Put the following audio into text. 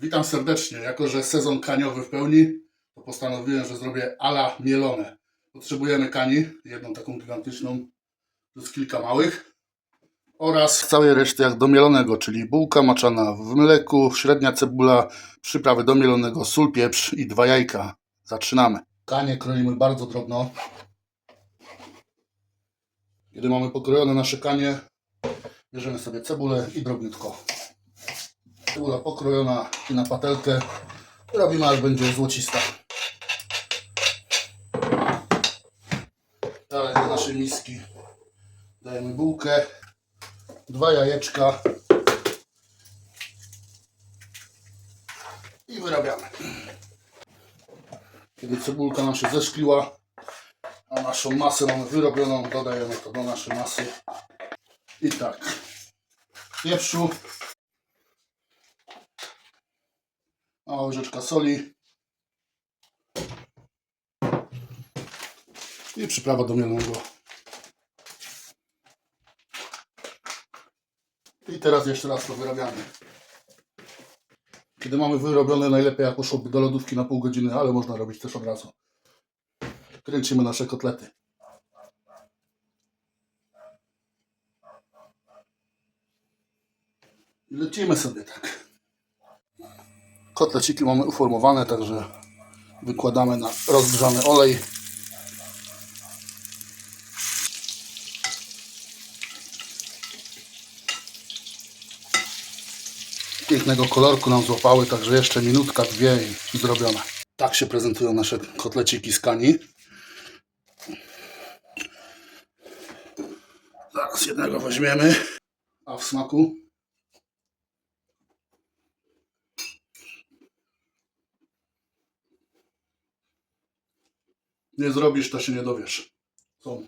Witam serdecznie. Jako, że sezon kaniowy w pełni, to postanowiłem, że zrobię ala mielone. Potrzebujemy kani, jedną taką gigantyczną, plus kilka małych. Oraz całej reszty jak do mielonego, czyli bułka maczana w mleku, średnia cebula, przyprawy do mielonego, sól, pieprz i dwa jajka. Zaczynamy. Kanie kroimy bardzo drobno. Kiedy mamy pokrojone nasze kanie, bierzemy sobie cebulę i drobniutko. Cebula pokrojona i na patelkę. Robimy aż będzie złocista. Dalej do naszej miski dajemy bułkę, dwa jajeczka i wyrabiamy. Kiedy cebulka nam się zeszkliła, a naszą masę mamy wyrobioną, dodajemy to do naszej masy. I tak. Pieprzu, mała łyżeczka soli i przyprawa do mielonego. I teraz jeszcze raz to wyrabiamy. Kiedy mamy wyrobione, najlepiej jak poszłoby do lodówki na pół godziny, ale można robić też od razu. Kręcimy nasze kotlety. I lecimy sobie tak. Kotleciki mamy uformowane, także wykładamy na rozgrzany olej. Pięknego kolorku nam złapały, także jeszcze minutka, dwie i zrobione. Tak się prezentują nasze kotleciki z kani. Zaraz jednego weźmiemy. A w smaku? Nie zrobisz, to się nie dowiesz. Są